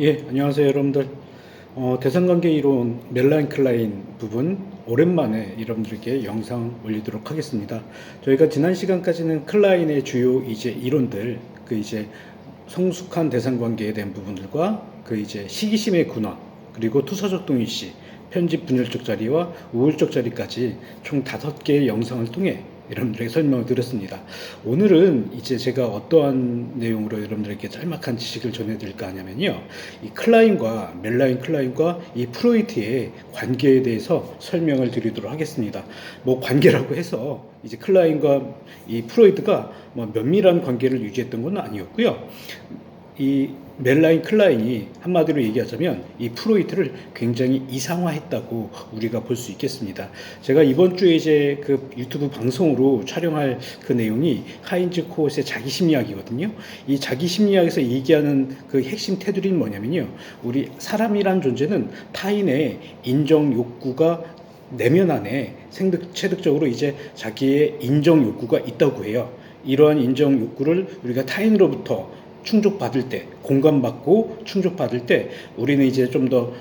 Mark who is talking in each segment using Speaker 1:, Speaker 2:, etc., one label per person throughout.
Speaker 1: 예, 안녕하세요, 여러분들. 어, 대상관계 이론 멜라인 클라인 부분 오랜만에 여러분들께 영상 올리도록 하겠습니다. 저희가 지난 시간까지는 클라인의 주요 이제 이론들, 그 이제 성숙한 대상관계에 대한 부분들과 그 이제 시기심의 군화, 그리고 투사적 동일시, 편집 분열적 자리와 우울적 자리까지 총 다섯 개의 영상을 통해 여러분들에게 설명을 드렸습니다. 오늘은 이제 제가 어떠한 내용으로 여러분들에게 짤막한 지식을 전해드릴까 하냐면요. 이 클라인과 멜라인 클라인과 이 프로이트의 관계에 대해서 설명을 드리도록 하겠습니다. 뭐 관계라고 해서 이제 클라인과 이 프로이트가 뭐 면밀한 관계를 유지했던 건 아니었고요. 이 멜라인 클라인이 한마디로 얘기하자면 이 프로이트를 굉장히 이상화했다고 우리가 볼 수 있겠습니다. 제가 이번 주에 이제 그 유튜브 방송으로 촬영할 그 내용이 하인즈 코엇의 자기 심리학이거든요. 이 자기 심리학에서 얘기하는 그 핵심 테두리는 뭐냐면요. 우리 사람이란 존재는 타인의 인정 욕구가 내면 안에 생득 체득적으로 이제 자기의 인정 욕구가 있다고 해요. 이러한 인정 욕구를 우리가 타인으로부터 충족받을 때, 공감받고 충족받을 때 우리는 이제 좀 더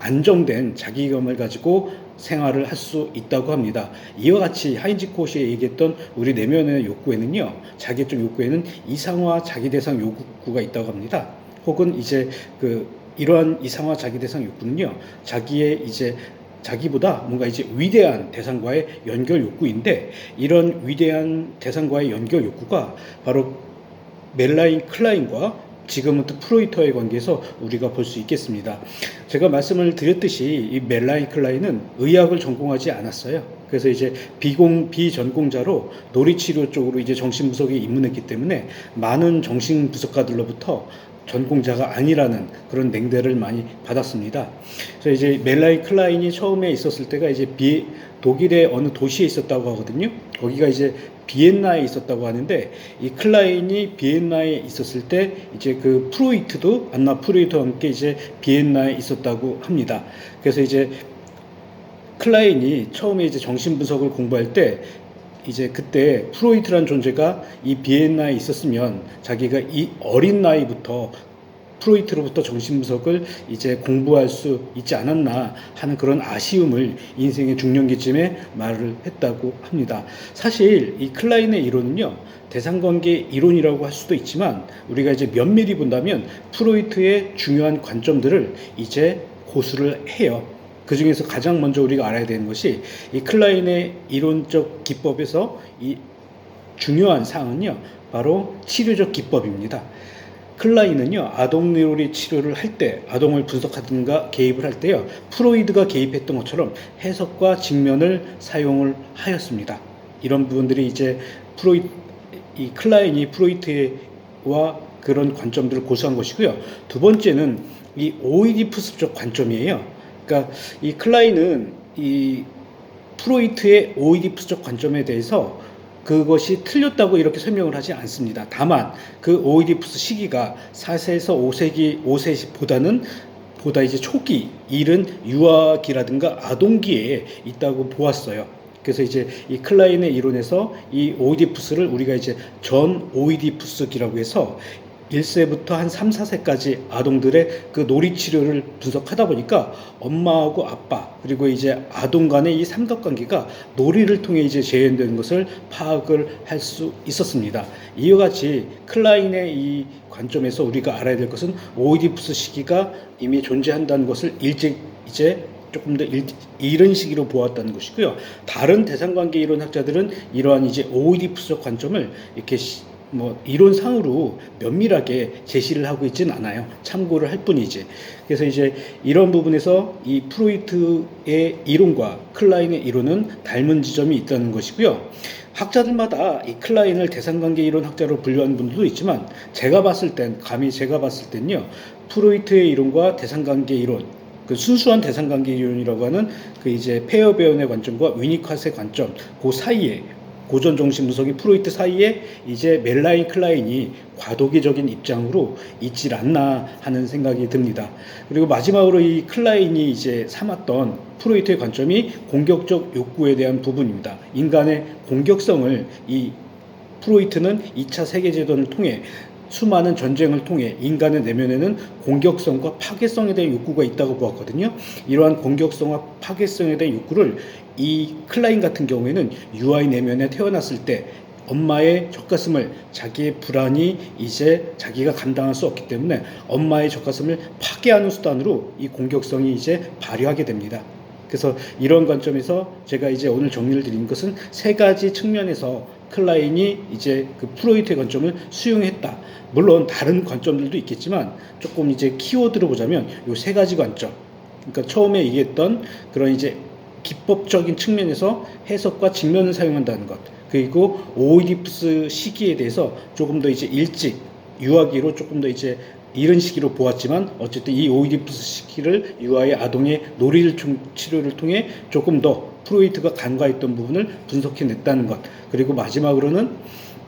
Speaker 1: 안정된 자기감을 가지고 생활을 할 수 있다고 합니다. 이와 같이 하인지 코시에 얘기했던 우리 내면의 욕구에는요, 자기적 욕구에는 이상화 자기 대상 욕구가 있다고 합니다. 혹은 이제 그 이러한 이상화 자기 대상 욕구는요, 자기의 이제 자기보다 뭔가 이제 위대한 대상과의 연결 욕구인데 이런 위대한 대상과의 연결 욕구가 바로 멜라인 클라인과 지금부터 프로이터의 관계에서 우리가 볼 수 있겠습니다. 제가 말씀을 드렸듯이 이 멜라인 클라인은 의학을 전공하지 않았어요. 그래서 이제 비공 비전공자로 놀이치료 쪽으로 이제 정신분석에 입문했기 때문에 많은 정신분석가들로부터 전공자가 아니라는 그런 냉대를 많이 받았습니다. 그래서 이제 멜라인 클라인이 처음에 있었을 때가 이제 비 독일의 어느 도시에 있었다고 하거든요. 거기가 이제 비엔나에 있었다고 하는데 이 클라인이 비엔나에 있었을 때 이제 그 프로이트도 안나 프로이트와 함께 이제 비엔나에 있었다고 합니다. 그래서 이제 클라인이 처음에 이제 정신 분석을 공부할 때 이제 그때 프로이트란 존재가 이 비엔나에 있었으면 자기가 이 어린 나이부터 프로이트로부터 정신분석을 이제 공부할 수 있지 않았나 하는 그런 아쉬움을 인생의 중년기쯤에 말을 했다고 합니다. 사실 이 클라인의 이론은요, 대상관계 이론이라고 할 수도 있지만 우리가 이제 면밀히 본다면 프로이트의 중요한 관점들을 이제 고수를 해요. 그 중에서 가장 먼저 우리가 알아야 되는 것이 이 클라인의 이론적 기법에서 이 중요한 사항은요, 바로 치료적 기법입니다. 클라인은요 아동 뉴로리 치료를 할 때 아동을 분석하든가 개입을 할 때요 프로이드가 개입했던 것처럼 해석과 직면을 사용을 하였습니다. 이런 부분들이 이제 프로이 이 클라인이 프로이트와 그런 관점들을 고수한 것이고요. 두 번째는 이 오이디푸스적 관점이에요. 그러니까 이 클라인은 이 프로이트의 오이디푸스적 관점에 대해서 그것이 틀렸다고 이렇게 설명을 하지 않습니다. 다만 그 오이디푸스 시기가 4세에서 5세기 5세보다는 보다 이제 초기 이른 유아기라든가 아동기에 있다고 보았어요. 그래서 이제 이 클라인의 이론에서 이 오이디푸스를 우리가 이제 전 오이디푸스기라고 해서 1세부터 한 3, 4세까지 아동들의 그 놀이 치료를 분석하다 보니까 엄마하고 아빠 그리고 이제 아동 간의 이 삼각 관계가 놀이를 통해 이제 재현되는 것을 파악을 할 수 있었습니다. 이와 같이 클라인의 이 관점에서 우리가 알아야 될 것은 오이디푸스 시기가 이미 존재한다는 것을 일찍 이제 조금 더 일, 이런 시기로 보았다는 것이고요. 다른 대상관계 이론 학자들은 이러한 이제 오이디푸스적 관점을 이렇게 뭐 이론상으로 면밀하게 제시를 하고 있지는 않아요. 참고를 할 뿐이지. 그래서 이제 이런 부분에서 이 프로이트의 이론과 클라인의 이론은 닮은 지점이 있다는 것이고요. 학자들마다 이 클라인을 대상관계 이론 학자로 분류하는 분들도 있지만 제가 봤을 땐 감히 제가 봤을 땐요 프로이트의 이론과 대상관계 이론 그 순수한 대상관계 이론이라고 하는 그 이제 페어 배연의 관점과 위니컷의 관점 그 사이에 고전 정신 분석이 프로이트 사이에 이제 멜라인 클라인이 과도기적인 입장으로 있질 않나 하는 생각이 듭니다. 그리고 마지막으로 이 클라인이 이제 삼았던 프로이트의 관점이 공격적 욕구에 대한 부분입니다. 인간의 공격성을 이 프로이트는 2차 세계대전을 통해 수많은 전쟁을 통해 인간의 내면에는 공격성과 파괴성에 대한 욕구가 있다고 보았거든요. 이러한 공격성과 파괴성에 대한 욕구를 이 클라인 같은 경우에는 UI 내면에 태어났을 때 엄마의 젖가슴을 자기의 불안이 이제 자기가 감당할 수 없기 때문에 엄마의 젖가슴을 파괴하는 수단으로 이 공격성이 이제 발휘하게 됩니다. 그래서 이런 관점에서 제가 이제 오늘 정리를 드린 것은 세 가지 측면에서 클라인이 이제 그 프로이트의 관점을 수용했다. 물론 다른 관점들도 있겠지만 조금 이제 키워드로 보자면 요 세 가지 관점. 그러니까 처음에 얘기했던 그런 이제 기법적인 측면에서 해석과 직면을 사용한다는 것. 그리고 오이디푸스 시기에 대해서 조금 더 이제 일찍 유아기로 조금 더 이제 이런 시기로 보았지만 어쨌든 이 오이디푸스 시기를 유아의 아동의 놀이를 총- 치료를 통해 조금 더 프로이트가 간과했던 부분을 분석해냈다는 것 그리고 마지막으로는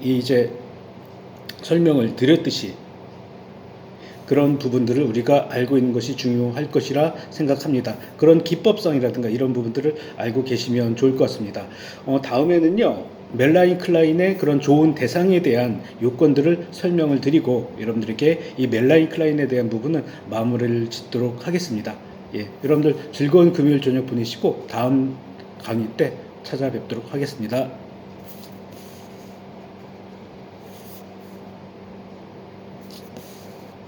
Speaker 1: 이 이제 설명을 드렸듯이 그런 부분들을 우리가 알고 있는 것이 중요할 것이라 생각합니다. 그런 기법성이라든가 이런 부분들을 알고 계시면 좋을 것 같습니다. 어, 다음에는요, 멜라인 클라인의 그런 좋은 대상에 대한 요건들을 설명을 드리고 여러분들에게 이 멜라인 클라인에 대한 부분은 마무리를 짓도록 하겠습니다. 예, 여러분들 즐거운 금요일 저녁 보내시고 다음 강의 때 찾아뵙도록 하겠습니다.